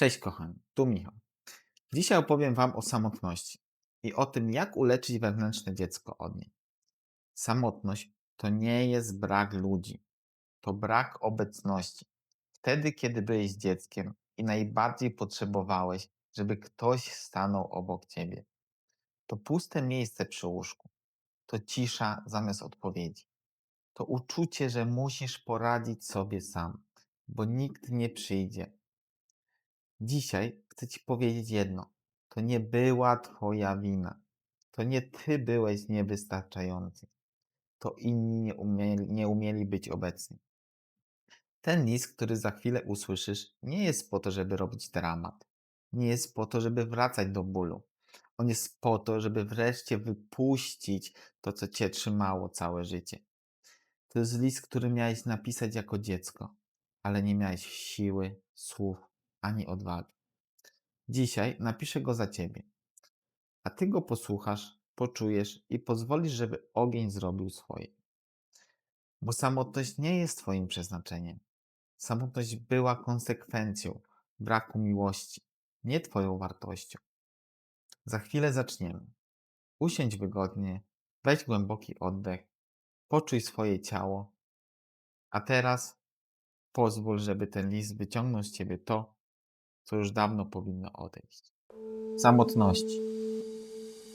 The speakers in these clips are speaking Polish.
Cześć kochani, tu Michał. Dzisiaj opowiem Wam o samotności i o tym, jak uleczyć wewnętrzne dziecko od niej. Samotność to nie jest brak ludzi, to brak obecności. Wtedy, kiedy byłeś dzieckiem i najbardziej potrzebowałeś, żeby ktoś stanął obok ciebie. To puste miejsce przy łóżku, to cisza zamiast odpowiedzi. To uczucie, że musisz poradzić sobie sam, bo nikt nie przyjdzie, Dzisiaj chcę Ci powiedzieć jedno. To nie była Twoja wina. To nie Ty byłeś niewystarczający. To inni nie umieli, nie umieli być obecni. Ten list, który za chwilę usłyszysz, nie jest po to, żeby robić dramat. Nie jest po to, żeby wracać do bólu. On jest po to, żeby wreszcie wypuścić to, co Cię trzymało całe życie. To jest list, który miałeś napisać jako dziecko, ale nie miałeś siły, słów ani odwagi. Dzisiaj napiszę go za ciebie, a ty go posłuchasz, poczujesz i pozwolisz, żeby ogień zrobił swoje. Bo samotność nie jest twoim przeznaczeniem. Samotność była konsekwencją braku miłości, nie twoją wartością. Za chwilę zaczniemy. Usiądź wygodnie, weź głęboki oddech, poczuj swoje ciało, a teraz pozwól, żeby ten list wyciągnął z ciebie to, co już dawno powinno odejść. Samotności.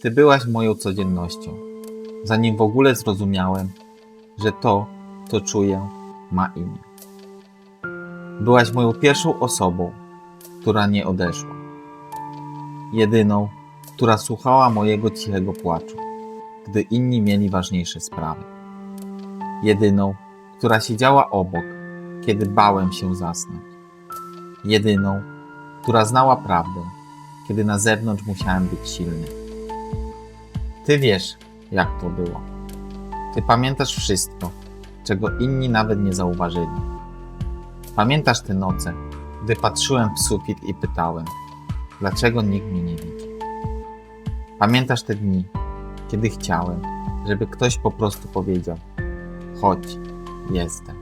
Ty byłaś moją codziennością, zanim w ogóle zrozumiałem, że to, co czuję, ma imię. Byłaś moją pierwszą osobą, która nie odeszła. Jedyną, która słuchała mojego cichego płaczu, gdy inni mieli ważniejsze sprawy. Jedyną, która siedziała obok, kiedy bałem się zasnąć. Jedyną, która znała prawdę, kiedy na zewnątrz musiałem być silny. Ty wiesz, jak to było. Ty pamiętasz wszystko, czego inni nawet nie zauważyli. Pamiętasz te noce, gdy patrzyłem w sufit i pytałem, dlaczego nikt mnie nie widzi. Pamiętasz te dni, kiedy chciałem, żeby ktoś po prostu powiedział: Chodź, jestem.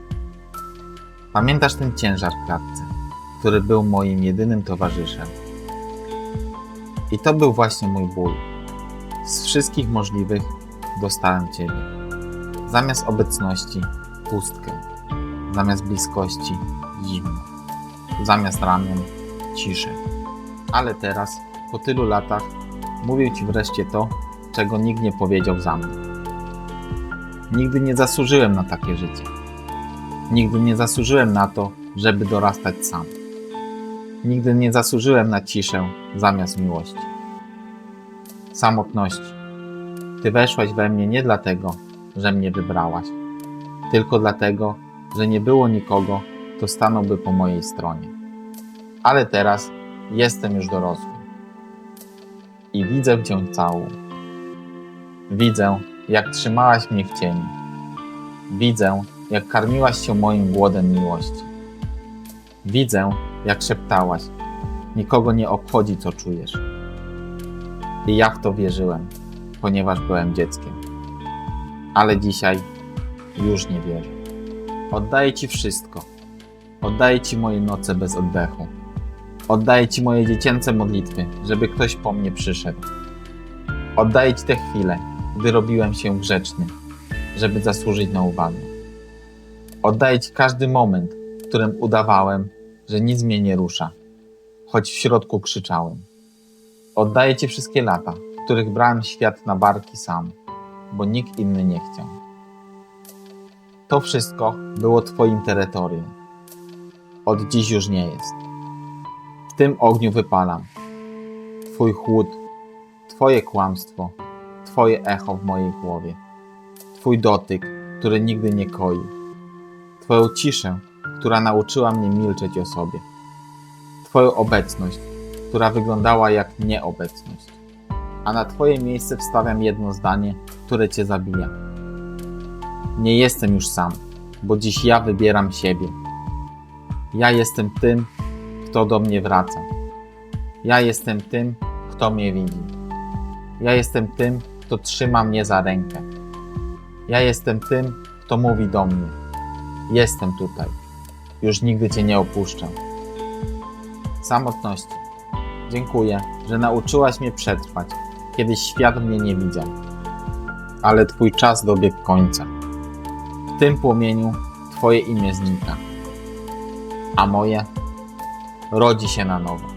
Pamiętasz ten ciężar w klatce, który był moim jedynym towarzyszem. I to był właśnie mój ból. Z wszystkich możliwych dostałem Ciebie. Zamiast obecności pustkę, zamiast bliskości zimno, zamiast ramion ciszę. Ale teraz, po tylu latach, mówię Ci wreszcie to, czego nikt nie powiedział za mnie. Nigdy nie zasłużyłem na takie życie. Nigdy nie zasłużyłem na to, żeby dorastać sam. Nigdy nie zasłużyłem na ciszę zamiast miłości. Samotności. Ty weszłaś we mnie nie dlatego, że mnie wybrałaś, tylko dlatego, że nie było nikogo, kto stanąłby po mojej stronie. Ale teraz jestem już dorosły i widzę Cię całą. Widzę, jak trzymałaś mnie w cieniu. Widzę, jak karmiłaś się moim głodem miłości. Widzę, jak szeptałaś. Nikogo nie obchodzi, co czujesz. I ja w to wierzyłem, ponieważ byłem dzieckiem. Ale dzisiaj już nie wierzę. Oddaję Ci wszystko. Oddaję Ci moje noce bez oddechu. Oddaję Ci moje dziecięce modlitwy, żeby ktoś po mnie przyszedł. Oddaję Ci te chwile, gdy robiłem się grzeczny, żeby zasłużyć na uwagę. Oddaję Ci każdy moment, w którym udawałem, że nic mnie nie rusza, choć w środku krzyczałem. Oddaję Ci wszystkie lata, w których brałem świat na barki sam, bo nikt inny nie chciał. To wszystko było Twoim terytorium. Od dziś już nie jest. W tym ogniu wypalam. Twój chłód, Twoje kłamstwo, Twoje echo w mojej głowie, Twój dotyk, który nigdy nie koi, Twoją ciszę, która nauczyła mnie milczeć o sobie. Twoją obecność, która wyglądała jak nieobecność. A na Twoje miejsce wstawiam jedno zdanie, które Cię zabija. Nie jestem już sam, bo dziś ja wybieram siebie. Ja jestem tym, kto do mnie wraca. Ja jestem tym, kto mnie widzi. Ja jestem tym, kto trzyma mnie za rękę. Ja jestem tym, kto mówi do mnie: Jestem tutaj już nigdy Cię nie opuszczę. samotności. Dziękuję, że nauczyłaś mnie przetrwać, kiedy świat mnie nie widział. Ale Twój czas dobiegł końca. W tym płomieniu Twoje imię znika, a moje rodzi się na nowo.